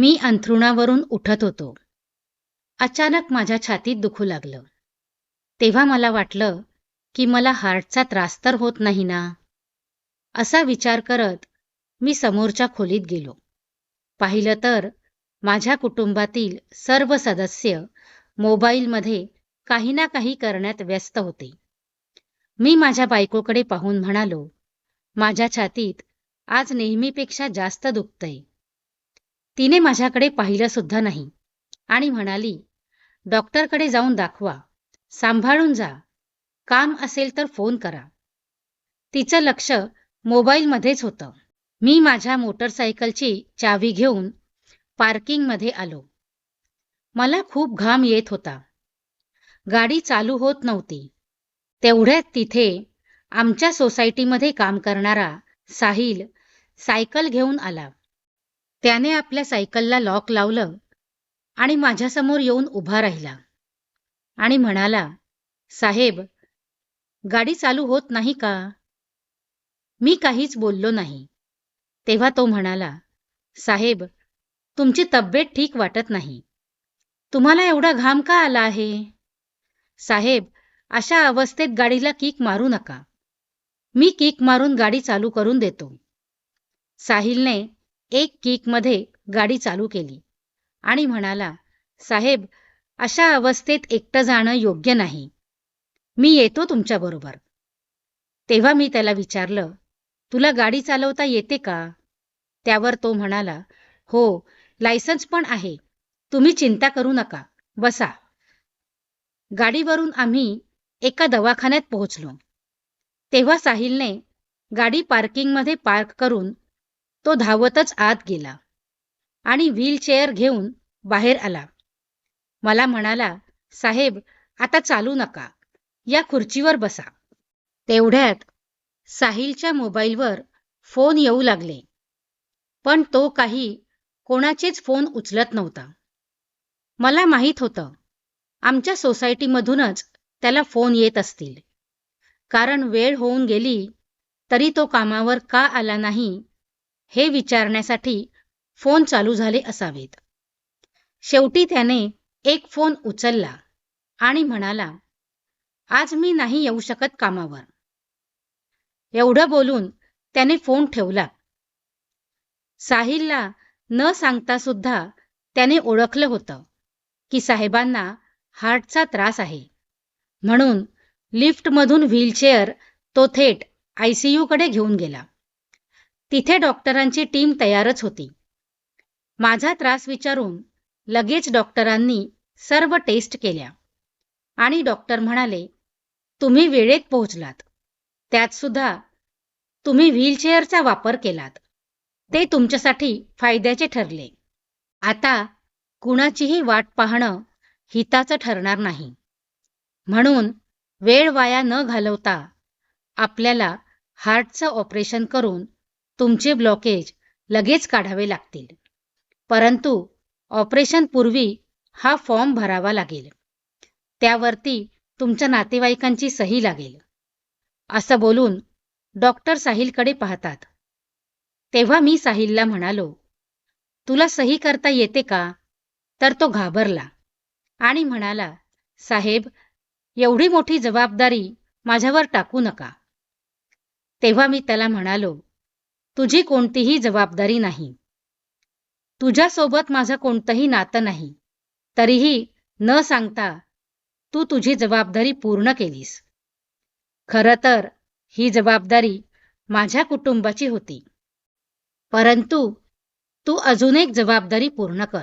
मी अंथरुणावरून उठत होतो. अचानक माझ्या छातीत दुखू लागलं. तेव्हा मला वाटलं की मला हार्टचा त्रास तर होत नाही ना? असा विचार करत मी समोरच्या खोलीत गेलो. पाहिलं तर माझ्या कुटुंबातील सर्व सदस्य मोबाईलमध्ये काही ना काही करण्यात व्यस्त होते. मी माझ्या बायकोकडे पाहून म्हणालो माझ्या छातीत आज नेहमीपेक्षा जास्त दुखतंय. तिने माझ्याकडे पाहिलं सुद्धा नाही. आणि म्हणाली डॉक्टरकडे जाऊन दाखवा. सांभाळून जा. काम असेल तर फोन करा. तिचं लक्ष मोबाईलमध्येच होतं. मी माझ्या मोटरसायकलची चावी घेऊन पार्किंगमध्ये आलो. मला खूप घाम येत होता. गाडी चालू होत नव्हती. तेवढ्यात तिथे आमच्या सोसायटीमध्ये काम करणारा साहिल सायकल घेऊन आला. त्याने आपल्या सायकलला लॉक लावलं आणि माझ्यासमोर येऊन उभा राहिला. आणि म्हणाला साहेब गाडी चालू होत नाही का? मी काहीच बोललो नाही. तेव्हा तो म्हणाला साहेब तुमची तब्येत ठीक वाटत नाही. तुम्हाला एवढा घाम का आला आहे? साहेब अशा अवस्थेत गाडीला किक मारू नका. मी किक मारून गाडी चालू करून देतो. साहिलने एक किकमध्ये गाडी चालू केली. आणि म्हणाला साहेब अशा अवस्थेत एकटं जाणं योग्य नाही. मी येतो तुमच्याबरोबर तेव्हा मी त्याला विचारलं तुला गाडी चालवता येते का? त्यावर तो म्हणाला हो लायसन्स पण आहे. तुम्ही चिंता करू नका. बसा. गाडीवरून आम्ही एका दवाखान्यात पोहोचलो. तेव्हा साहिलने गाडी पार्किंगमध्ये पार्क करून तो धावतच आत गेला. आणि व्हीलचेअर घेऊन बाहेर आला. मला म्हणाला साहेब आता चालू नका. या खुर्चीवर बसा. तेवढ्यात साहिलच्या मोबाईलवर फोन येऊ लागले. पण तो काही कोणाचेच फोन उचलत नव्हता. मला माहीत होतं आमच्या सोसायटीमधूनच त्याला फोन येत असतील. कारण वेळ होऊन गेली तरी तो कामावर का आला नाही हे विचारण्यासाठी फोन चालू झाले असावेत. शेवटी त्याने एक फोन उचलला आणि म्हणाला आज मी नाही येऊ शकत कामावर. एवढं बोलून त्याने फोन ठेवला. साहिलला न सांगता सुद्धा त्याने ओळखलं होतं की साहेबांना हार्टचा त्रास आहे. म्हणून लिफ्टमधून व्हीलचेअर तो थेट आयसीयूकडे घेऊन गेला. तिथे डॉक्टरांची टीम तयारच होती. माझा त्रास विचारून लगेच डॉक्टरांनी सर्व टेस्ट केल्या. आणि डॉक्टर म्हणाले तुम्ही वेळेत पोहोचलात. त्यात सुद्धा तुम्ही व्हीलचेअरचा वापर केलात. ते तुमच्यासाठी फायद्याचे ठरले. आता कुणाचीही वाट पाहणं हिताचं ठरणार नाही. म्हणून वेळ वाया न घालवता आपल्याला हार्टचं ऑपरेशन करून तुमचे ब्लॉकेज लगेच काढावे लागतील. परंतु ऑपरेशनपूर्वी हा फॉर्म भरावा लागेल. त्यावरती तुमच्या नातेवाईकांची सही लागेल. असं बोलून डॉक्टर साहिलकडे पाहतात. तेव्हा मी साहिलला म्हणालो तुला सही करता येते का? तर तो घाबरला आणि म्हणाला साहेब एवढी मोठी जबाबदारी माझ्यावर टाकू नका. तेव्हा मी त्याला म्हणालो तुझी कोणतीही जबाबदारी नाही. तुझ्यासोबत माझं कोणतंही नातं नाही. तरीही न सांगता तू तुझी जबाबदारी पूर्ण केलीस. खरं तर ही जबाबदारी माझ्या कुटुंबाची होती. परंतु तू अजून एक जबाबदारी पूर्ण कर.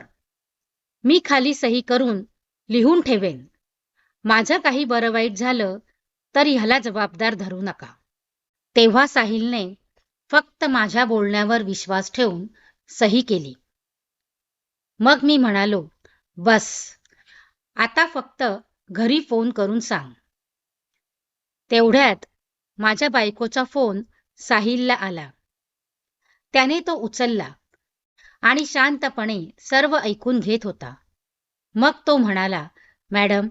मी खाली सही करून लिहून ठेवेन. माझं काही बरं वाईट झालं तर ह्याला जबाबदार धरू नका. तेव्हा साहिलने फक्त माझ्या बोलण्यावर विश्वास ठेवून सही केली. मग मी म्हणालो बस आता फक्त घरी फोन करून सांग. तेवढ्यात माझ्या बायकोचा फोन साहिलला आला. त्याने तो उचलला आणि शांतपणे सर्व ऐकून घेत होता. मग तो म्हणाला मॅडम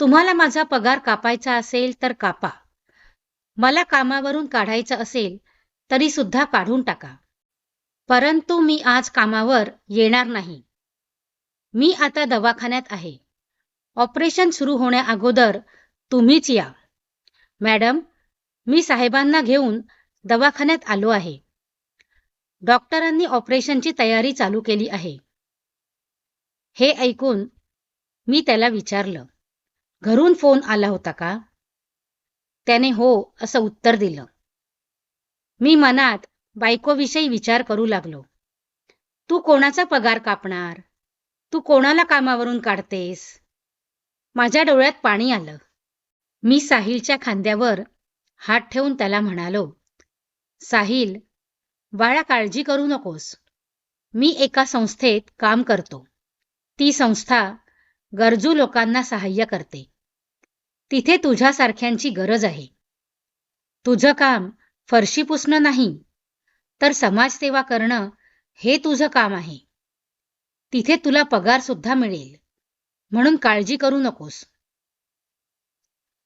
तुम्हाला माझा पगार कापायचा असेल तर कापा. मला कामावरून काढायचं असेल तरी सुद्धा काढून टाका. परंतु मी आज कामावर येणार नाही. मी आता दवाखान्यात आहे. ऑपरेशन सुरू होण्याअगोदर तुम्हीच या. मॅडम मी साहेबांना घेऊन दवाखान्यात आलो आहे. डॉक्टरांनी ऑपरेशनची तयारी चालू केली आहे. हे ऐकून मी त्याला विचारलं घरून फोन आला होता का? त्याने हो असं उत्तर दिलं. मी मनात बायकोविषयी विचार करू लागलो. तू कोणाचा पगार कापणार? तू कोणाला कामावरून काढतेस? माझ्या डोळ्यात पाणी आलं. मी साहिलच्या खांद्यावर हात ठेवून त्याला म्हणालो साहिल बाळा काळजी करू नकोस. मी एका संस्थेत काम करतो. ती संस्था गरजू लोकांना सहाय्य करते. तिथे तुझ्यासारख्यांची गरज आहे. तुझं काम फरशी पुसणं नाही तर समाजसेवा करणं हे तुझं काम आहे. तिथे तुला पगार सुद्धा मिळेल म्हणून काळजी करू नकोस.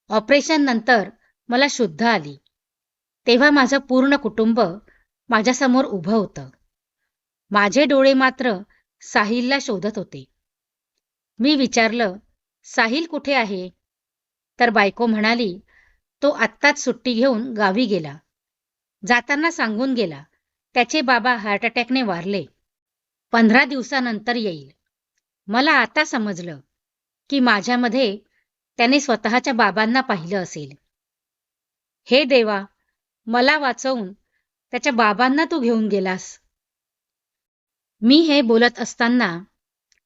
ऑपरेशन नंतर मला शुद्ध आली. तेव्हा माझं पूर्ण कुटुंब माझ्यासमोर उभं होतं. माझे डोळे मात्र साहिलला शोधत होते. मी विचारलं साहिल कुठे आहे? तर बायको म्हणाली तो आत्ताच सुट्टी घेऊन गावी गेला. जाताना सांगून गेला त्याचे बाबा हार्ट अटॅकने वारले. पंधरा दिवसानंतर येईल. मला आता समजलं की माझ्यामध्ये त्याने स्वतःच्या बाबांना पाहिलं असेल. हे देवा मला वाचवून त्याच्या बाबांना तू घेऊन गेलास. मी हे बोलत असताना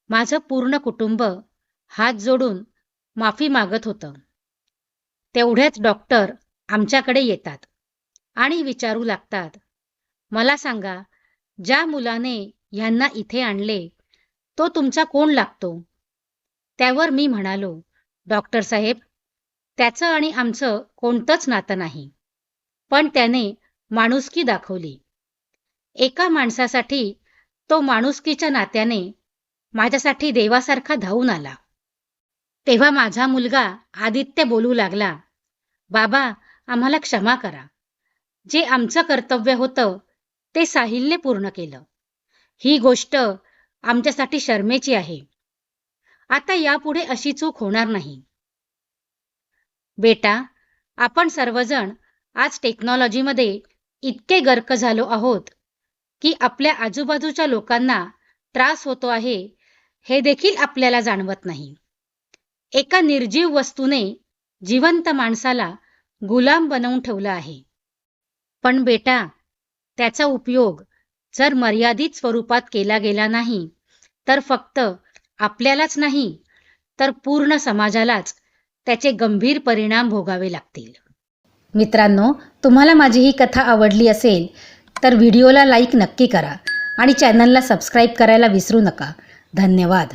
माझं पूर्ण कुटुंब हात जोडून माफी मागत होतं. तेवढ्याच डॉक्टर आमच्याकडे येतात. आणि विचारू लागतात. मला सांगा ज्या मुलाने ह्यांना इथे आणले तो तुमचा कोण लागतो? त्यावर मी म्हणालो डॉक्टर साहेब त्याचं आणि आमचं कोणतंच नातं नाही. पण त्याने माणुसकी दाखवली. एका माणसासाठी तो माणुसकीच्या नात्याने माझ्यासाठी देवासारखा धावून आला. तेव्हा माझा मुलगा आदित्य बोलू लागला बाबा आम्हाला क्षमा करा. जे आमचं कर्तव्य होतं ते साहिलने पूर्ण केलं. ही गोष्ट आमच्यासाठी शर्मेची आहे. आता यापुढे अशी चूक होणार नाही. बेटा आपण सर्वजण आज टेक्नॉलॉजीमध्ये इतके गर्क झालो आहोत की आपल्या आजूबाजूच्या लोकांना त्रास होतो आहे हे देखील आपल्याला जाणवत नाही. एका निर्जीव वस्तूने जिवंत माणसाला गुलाम बनवून ठेवलं आहे. पण बेटा त्याचा उपयोग जर मर्यादित स्वरूपात केला गेला नाही तर फक्त आपल्यालाच नाही तर पूर्ण समाजालाच त्याचे गंभीर परिणाम भोगावे लागतील. मित्रांनो तुम्हाला माझी ही कथा आवडली असेल तर व्हिडिओला लाईक नक्की करा आणि चॅनलला सबस्क्राईब करायला विसरू नका. धन्यवाद.